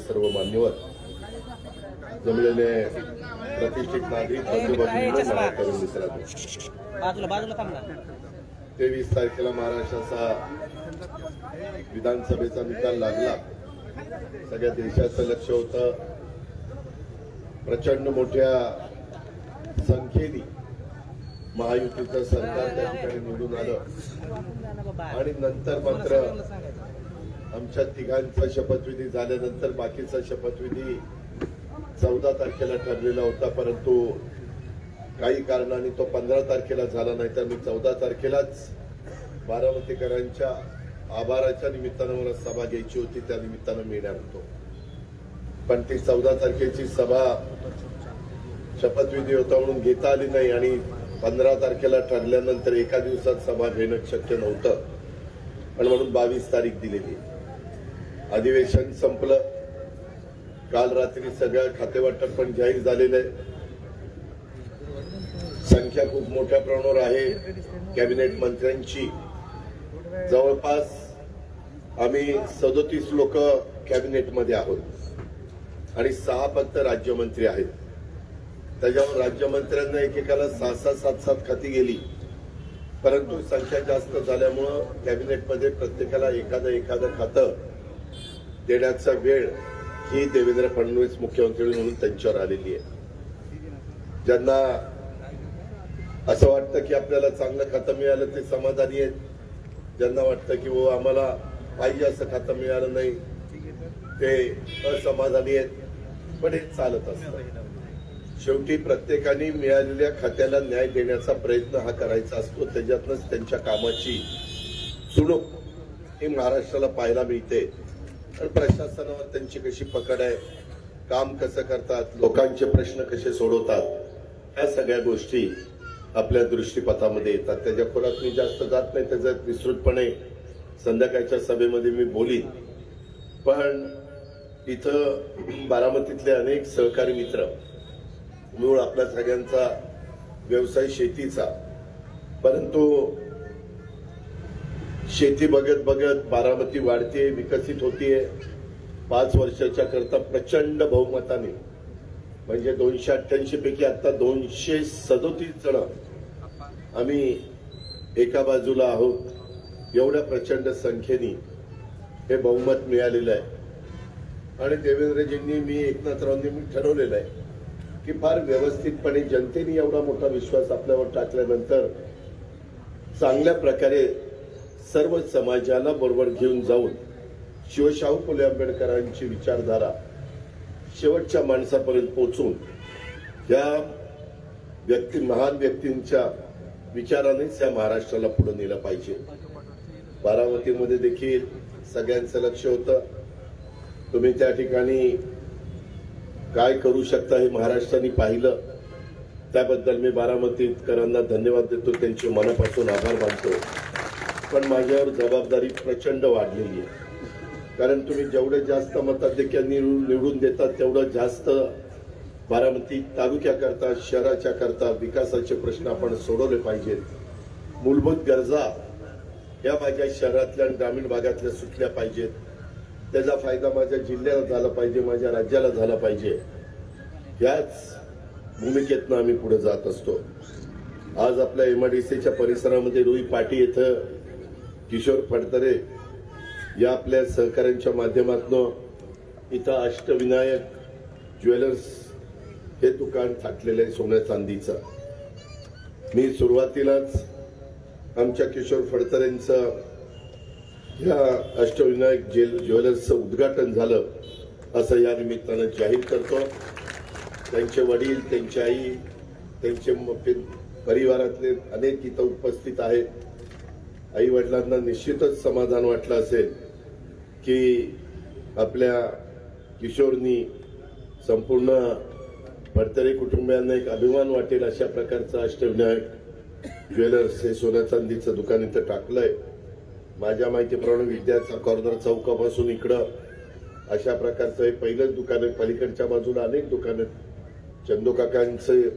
सर्व मान्यवर जमलेले प्रतिष्ठित नागरिक बंधू-भगिनींनो, मला तरुण मित्रांनो बाजूला बाजूला थांब ना. तेवीस तारखेला महाराष्ट्राचा विधानसभेचा निकाल लागला. सगळ्या देशाचं लक्ष होतं. प्रचंड मोठ्या संख्येने महायुतीचं सरकार त्या ठिकाणी निवडून आलं. आणि नंतर मात्र आमच्या तिघांचा शपथविधी झाल्यानंतर बाकीचा शपथविधी चौदा तारखेला ठरलेला होता परंतु काही कारणाने तो पंधरा तारखेला झाला नाही तर मी चौदा तारखेलाच बारामतीकरांच्या आभाराच्या निमित्तानं मला सभा घ्यायची होती त्या निमित्तानं मी येणार होतो. पण ती चौदा तारखेची सभा शपथविधी होता म्हणून घेता आली नाही आणि पंधरा तारखेला ठरल्यानंतर एका दिवसात सभा घेणं शक्य नव्हतं. आणि म्हणून बावीस तारीख दिलेली अधिवेशन संपलं. काल रात्री सगळ्या खातेवाटप पण जाहीर झालेलं आहे. संख्या खूप मोठ्या प्रमाणावर आहे. कॅबिनेट मंत्र्यांची. जवळपास आम्ही सदोतीस लोक कॅबिनेटमध्ये आहोत. आणि सहा फक्त राज्यमंत्री आहेत. त्याच्यावर राज्यमंत्र्यांना एकेकाला सहा सहा सात सात खाती गेली. परंतु संख्या जास्त झाल्यामुळं कॅबिनेटमध्ये प्रत्येकाला एखादं एखादं खातं देण्याचा वेळ ही देवेंद्र फडणवीस मुख्यमंत्री म्हणून त्यांच्यावर आलेली आहे. ज्यांना असं वाटतं की आपल्याला चांगलं खातं मिळालं ते समाधानी आहेत. ज्यांना वाटतं की वो आम्हाला पाहिजे असं खातं मिळालं नाही ते असमाधानी आहेत. पण हे चालत असतं. शेवटी प्रत्येकाने मिळालेल्या खात्याला न्याय देण्याचा प्रयत्न हा करायचा असतो. त्याच्यातनंच त्यांच्या कामाची चुणूक ही महाराष्ट्राला पाहायला मिळते. आणि प्रशासनावर त्यांची कशी पकड आहे काम कसं करतात लोकांचे प्रश्न कसे सोडवतात ह्या सगळ्या गोष्टी आपल्या दृष्टीपथामध्ये येतात. त्याच्या खोलात मी जास्त जात नाही त्याच्यात विस्तृतपणे संध्याकाळच्या सभेमध्ये मी बोलीन. पण इथं बारामतीतले अनेक सहकारी मित्र मूळ आपल्या सगळ्यांचा व्यवसाय शेतीचा परंतु शेती बघत बघत बारामती वाढते विकसित होतीये. पाच वर्षाच्या करता प्रचंड बहुमताने. म्हणजे दोनशे अठ्ठ्याऐंशी पैकी आता दोनशे सदोतीस जण आम्ही एका बाजूला आहोत. एवढ्या प्रचंड संख्येने हे बहुमत मिळालेलं आहे. आणि देवेंद्रजींनी मी एकनाथरावांनी मी ठरवलेलं आहे की फार व्यवस्थितपणे जनतेने एवढा मोठा विश्वास आपल्यावर टाकल्यानंतर चांगल्या प्रकारे सर्व समाजाला बरोबर घेऊन जाऊन शिवशाहू फुले आंबेडकरांची विचारधारा शेवटच्या माणसापर्यंत पोहोचून या व्यक्ती महान व्यक्तींच्या विचारानेच या महाराष्ट्राला पुढे नेलं पाहिजे. बारामतीमध्ये देखील सगळ्यांचं लक्ष होतं. तुम्ही त्या ठिकाणी काय करू शकता हे महाराष्ट्राने पाहिलं. त्याबद्दल मी बारामतीकरांना धन्यवाद देतो. त्यांचे मनापासून आभार मानतो. पण माझ्यावर जबाबदारी प्रचंड वाढलेली आहे. कारण तुम्ही जेवढे जास्त मताधिक्य निवडून निवडून देतात तेवढं जास्त बारामती तालुक्याकरता शहराच्या करता विकासाचे प्रश्न आपण सोडवले पाहिजेत. मूलभूत गरजा या माझ्या शहरातल्या आणि ग्रामीण भागातल्या सुटल्या पाहिजेत. त्याचा फायदा माझ्या जिल्ह्याला झाला पाहिजे माझ्या राज्याला झाला पाहिजे. याच भूमिकेतनं आम्ही पुढे जात असतो. आज आपल्या एमआयडीसीच्या परिसरामध्ये रुई पाटी येथं किशोर फडतरे या आपल्या सहकाऱ्यांच्या माध्यमातून इथं अष्टविनायक ज्वेलर्स हे दुकान थाटलेलं आहे सोन्या चांदीचं. मी सुरुवातीलाच आमच्या किशोर फडतरेंचं या अष्टविनायक जेल ज्वेलर्सचं उद्घाटन झालं असं या निमित्तानं जाहीर करतो. त्यांचे वडील त्यांची आई त्यांचे परिवारातले अनेक इथं उपस्थित आहेत. आई वडिलांना निश्चितच समाधान वाटलं असेल की आपल्या किशोरनी संपूर्ण भरतरे कुटुंबियांना एक अभिमान वाटेल अशा प्रकारचं अष्टविनायक ज्वेलर्स हे सोन्या चांदीचं दुकान इथं टाकलंय. माझ्या माहितीप्रमाणे विद्याचा कॉर्नर चौकापासून इकडं अशा प्रकारचं हे पहिलंच दुकान आहे. पलीकडच्या बाजूला अनेक दुकानं आहेत.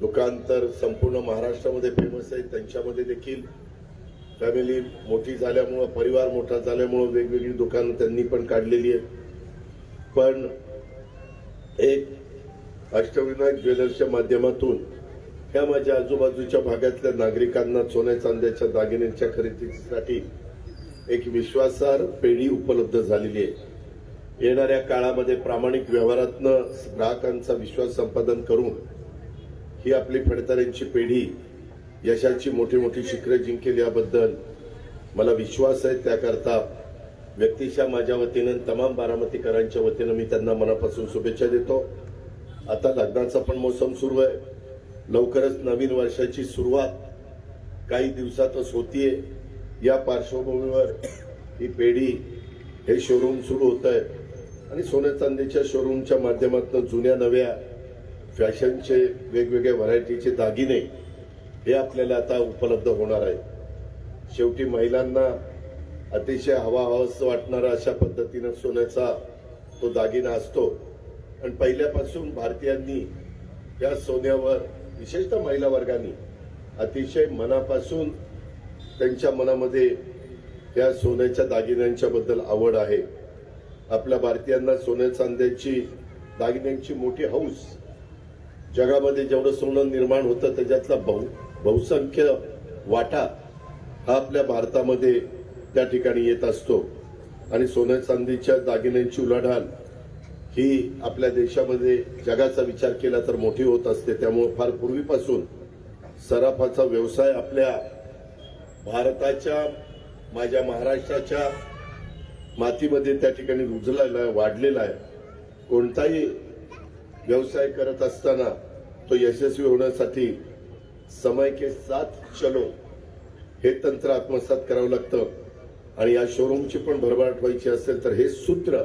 दुकान तर संपूर्ण महाराष्ट्रामध्ये फेमस आहे. त्यांच्यामध्ये देखील फॅमिली मोठी झाल्यामुळं परिवार मोठा झाल्यामुळं वेगवेगळी दुकानं त्यांनी पण काढलेली आहेत. पण एक अष्टविनायक ज्वेलर्सच्या माध्यमातून ह्या माझ्या आजूबाजूच्या भागातल्या नागरिकांना सोन्या चांद्याच्या दागिन्यांच्या खरेदीसाठी एक विश्वासार्ह पेढी उपलब्ध झालेली आहे. येणाऱ्या काळामध्ये प्रामाणिक व्यवहारातनं ग्राहकांचा विश्वास संपादन करून ही आपली फडताऱ्यांची पेढी यशाची मोठी मोठी शिखरे जिंकेल याबद्दल मला विश्वास आहे. त्याकरता व्यक्तिशा माझ्या वतीनं तमाम बारामतीकरांच्या वतीनं मी त्यांना मनापासून शुभेच्छा देतो. आता लग्नाचा पण मोसम सुरू आहे. लवकरच नवीन वर्षाची सुरुवात काही दिवसातच होतीये. या पार्श्वभूमीवर ही पेढी हे शोरूम सुरू होत आहे आणि सोन्या चांदीच्या शोरूमच्या माध्यमातून जुन्या नव्या फॅशनचे वेगवेगळ्या व्हरायटीचे दागिने हे आपल्याला आता उपलब्ध होणार आहे. शेवटी महिलांना अतिशय हवा हवास वाटणारा अशा पद्धतीनं सोन्याचा तो दागिना असतो. आणि पहिल्यापासून भारतीयांनी या सोन्यावर विशेषतः महिला वर्गाने अतिशय मनापासून त्यांच्या मनामध्ये या सोन्याच्या दागिन्यांच्या बद्दल आवड आहे. आपल्या भारतीयांना सोन्या चांद्याची दागिन्यांची मोठी हौस जगामध्ये जेवढं सोनं निर्माण होतं त्याच्यातला बहु बहुसंख्य वाटा हा आपल्या भारतामध्ये त्या ठिकाणी येत असतो. आणि सोन्या चांदीच्या दागिन्यांची उलाढाल ही आपल्या देशामध्ये जगाचा विचार केला तर मोठी होत असते. त्यामुळे फार पूर्वीपासून सराफाचा व्यवसाय आपल्या भारताच्या माझ्या महाराष्ट्राच्या मातीमध्ये त्या ठिकाणी रुजलेला आहे वाढलेला आहे. कोणताही व्यवसाय करत असताना तो यशस्वी होण्यासाठी समय के साथ चलो. हे तंत्र आत्मसात करावं लागतं. आणि या शोरूमची पण भरभराट व्हायची असेल तर हे सूत्र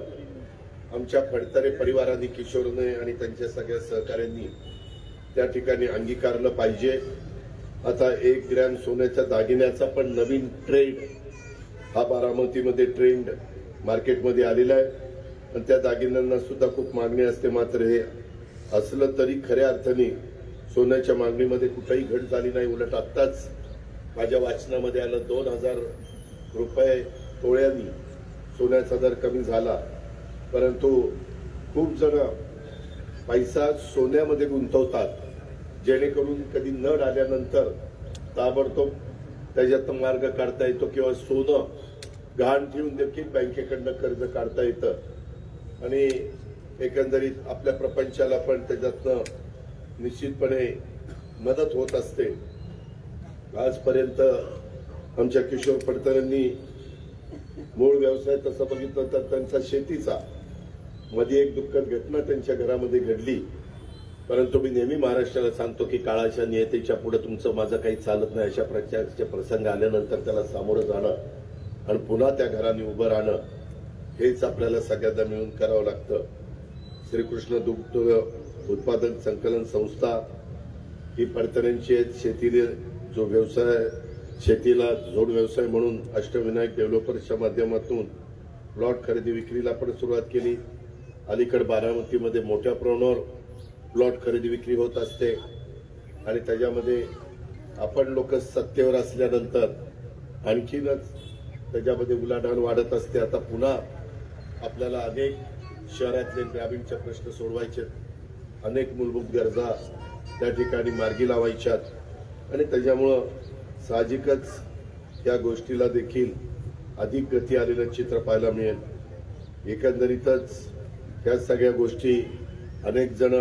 आमच्या फडतरे परिवाराने किशोरने आणि त्यांच्या सगळ्या सहकाऱ्यांनी त्या ठिकाणी अंगीकारलं पाहिजे. आता एक ग्रॅम सोन्याच्या दागिन्याचा पण नवीन ट्रेंड हा बारामतीमध्ये ट्रेंड मार्केटमध्ये आलेला आहे. आणि त्या दागिन्यांना सुद्धा खूप मागणी असते. मात्र हे असलं तरी खऱ्या अर्थाने सोन्याच्या मागणीमध्ये कुठेही घट झाली नाही. उलट आत्ताच माझ्या वाचनामध्ये आलं दोन हजार रुपये तोळ्यांनी सोन्याचा दर कमी झाला. परंतु खूप जण पैसा सोन्यामध्ये गुंतवतात. जेणेकरून कधी नड आल्यानंतर ताबडतोब त्याच्यात मार्ग काढता येतो किंवा सोनं गहाण ठेवून देखील बँकेकडनं कर्ज काढता येतं. आणि एकंदरीत आपल्या प्रपंचाला पण त्याच्यातनं निश्चितपणे मदत होत असते. आजपर्यंत आमच्या किशोर पडतरांनी मूळ व्यवसाय तसं बघितला तर त्यांचा शेतीचा मध्ये एक दुःखद घटना त्यांच्या घरामध्ये घडली. परंतु मी नेहमी महाराष्ट्राला सांगतो की काळाच्या नियतेच्या पुढे तुमचं माझं काही चालत नाही अशा प्रकारचे प्रसंग आल्यानंतर त्याला सामोरं जाणं आणि पुन्हा त्या घराने उभं राहणं हेच आपल्याला सगळ्यांना मिळून करावं लागतं. श्रीकृष्ण दुग्ध उत्पादन संकलन संस्था ही पडतऱ्यांची शेतीने जो व्यवसाय शेतीला जोड व्यवसाय म्हणून अष्टविनायक डेव्हलपर्सच्या माध्यमातून प्लॉट खरेदी विक्रीला पण सुरुवात केली. अलीकड बारामतीमध्ये मोठ्या प्रमाणावर प्लॉट खरेदी विक्री होत असते. आणि त्याच्यामध्ये आपण लोक सत्तेवर असल्यानंतर आणखीनच त्याच्यामध्ये उलाढाल वाढत असते. आता पुन्हा आपल्याला अनेक शहरातले ग्रामीणचे प्रश्न सोडवायचे. अनेक मूलभूत गरजा त्या ठिकाणी मार्गी लावायच्यात आणि त्याच्यामुळं साहजिकच या गोष्टीला देखील अधिक गती आलेलं चित्र पाहायला मिळेल. एकंदरीतच ह्या सगळ्या गोष्टी अनेक जण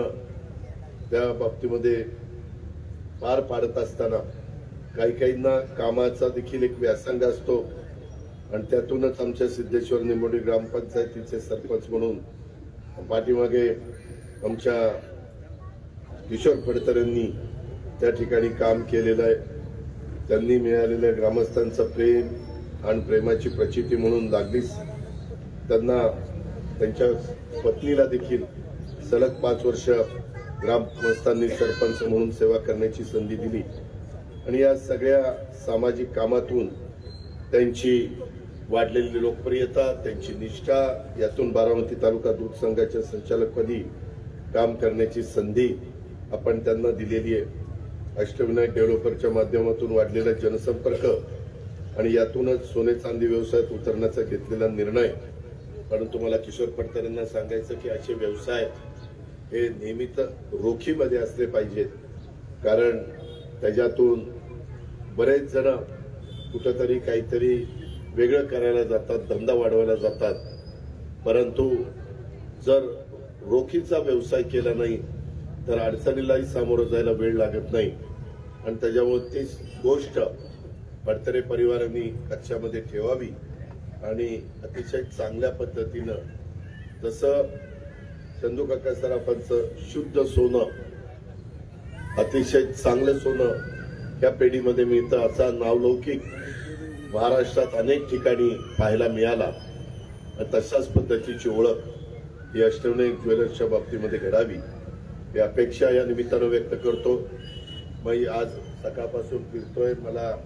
त्या बाबतीमध्ये पार पाडत असताना काही काहींना कामाचा देखील एक व्यासंग असतो. आणि त्यातूनच आमच्या सिद्धेश्वर निंबोडी ग्रामपंचायतीचे सरपंच म्हणून पाठीमागे आमच्या किशोर फडतरांनी त्या ठिकाणी काम केलेलं आहे. त्यांनी मिळालेल्या ग्रामस्थांचं प्रेम आणि प्रेमाची प्रचिती म्हणून लागलीच. त्यांना त्यांच्या पत्नीला देखील सलग पाच वर्ष ग्रामस्थांनी सरपंच म्हणून सेवा करण्याची संधी दिली. आणि या सगळ्या सामाजिक कामातून त्यांची वाढलेली लोकप्रियता त्यांची निष्ठा यातून बारामती तालुका दूध संघाच्या संचालकपदी काम करण्याची संधी आपण त्यांना दिलेली आहे. अष्टविनायक डेव्हलपरच्या माध्यमातून वाढलेला जनसंपर्क आणि यातूनच सोने चांदी व्यवसायात उतरण्याचा घेतलेला निर्णय. परंतु मला किशोर पडतरेंना सांगायचं की असे व्यवसाय हे नेहमीच रोखीमध्ये असले पाहिजेत. कारण त्याच्यातून बरेच जण कुठंतरी काहीतरी वेगळं करायला जातात धंदा वाढवायला जातात. परंतु जर रोखीचा व्यवसाय केला नाही तर अडचणीलाही सामोरं जायला वेळ लागत नाही. आणि त्याच्यामुळे ती गोष्ट पडतरे परिवारांनी लक्षामध्ये ठेवावी. आणि अतिशय चांगल्या पद्धतीनं जसं चंदू काका सराफांचं शुद्ध सोनं अतिशय चांगलं सोनं या पेढीमध्ये मिळतं. असा नावलौकिक महाराष्ट्रात अनेक ठिकाणी पाहायला मिळाला. तशाच पद्धतीची ओळख ही अष्टविनायक ज्वेलर्सच्या बाबतीमध्ये घडावी ही अपेक्षा या निमित्तानं व्यक्त करतो. मी आज सकाळपासून फिरतोय. मला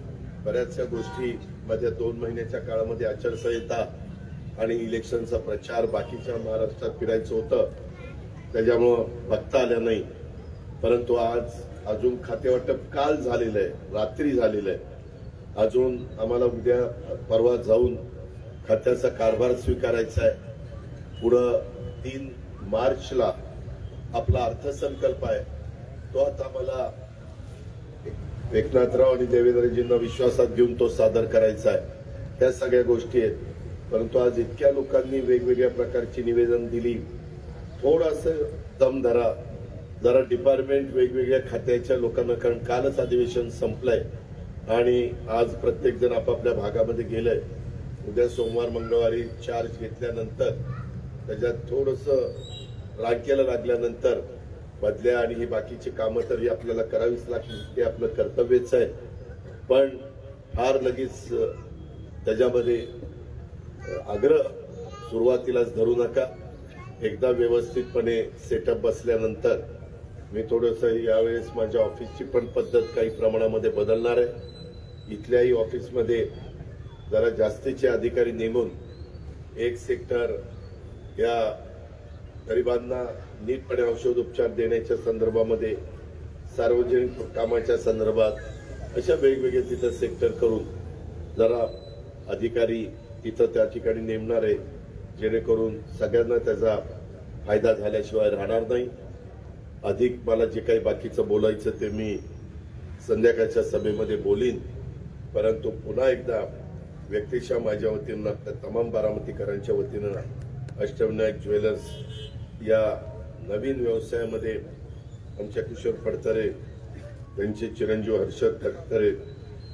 बऱ्याचशा गोष्टी माझ्या दोन महिन्याच्या काळामध्ये आचारसंहिता आणि इलेक्शनचा प्रचार बाकीच्या महाराष्ट्रात फिरायचं होतं. त्याच्यामुळं बघता आलं नाही. परंतु आज अजून खाते वाटप काल झालेलं आहे रात्री झालेलं आहे. अजून आम्हाला उद्या परवा जाऊन खात्याचा कारभार स्वीकारायचा आहे. पुढं तीन मार्चला आपला अर्थसंकल्प आहे. तो आता मला एकनाथराव आणि देवेंद्रजींना विश्वासात घेऊन तो सादर करायचा आहे. त्या सगळ्या गोष्टी आहेत. परंतु आज इतक्या लोकांनी वेगवेगळ्या प्रकारची निवेदन दिली. थोडस दम धरा. जरा डिपार्टमेंट वेगवेगळ्या खात्याच्या लोकांना कारण कालच अधिवेशन संपलंय. आणि आज प्रत्येक जण आपापल्या भागामध्ये गेलंय. उद्या सोमवार मंगळवारी चार्ज घेतल्यानंतर त्याच्यात थोडस रांकेला लागल्यानंतर बदल्या आणि ही बाकीची कामं तरी आपल्याला करावीच लागतील ते आपलं कर्तव्यच आहे. पण फार लगेच त्याच्यामध्ये आग्रह सुरुवातीलाच धरू नका. एकदा व्यवस्थितपणे सेटअप बसल्यानंतर मी थोडस यावेळेस माझ्या ऑफिसची पण पद्धत काही प्रमाणामध्ये बदलणार आहे. इथल्याही ऑफिसमध्ये जरा जास्तीचे अधिकारी नेमून एक सेक्टर या गरिबांना नीटपणे औषध उपचार देण्याच्या संदर्भामध्ये सार्वजनिक कामाच्या संदर्भात अशा वेगवेगळे तिथं सेक्टर करून जरा अधिकारी तिथं त्या ठिकाणी नेमणार आहे जेणेकरून सगळ्यांना त्याचा फायदा झाल्याशिवाय राहणार नाही. अधिक मला जे काही बाकीचं बोलायचं ते मी संध्याकाळच्या सभेमध्ये बोलीन. परंतु पुन्हा एकदा व्यक्तिशः माझ्या वतीनं तमाम बारामतीकरांच्या वतीनं अष्टविनायक ज्वेलर्स या नवीन व्यवसायामध्ये आमच्या किशोर फडतरे त्यांचे चिरंजीव हर्षद तटकरे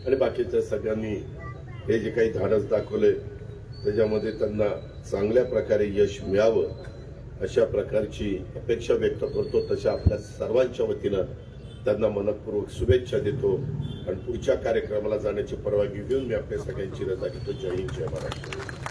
आणि बाकीच्या सगळ्यांनी हे जे काही धाडस दाखवले त्याच्यामध्ये त्यांना चांगल्या प्रकारे यश मिळावं. अशा प्रकारची अपेक्षा व्यक्त करतो तशा आपल्या सर्वांच्या वतीनं त्यांना मनपूर्वक शुभेच्छा देतो. आणि पुढच्या कार्यक्रमाला जाण्याची परवानगी घेऊन मी आपल्या सगळ्यांची रजा घेतो. जय हिंद जय महाराष्ट्र.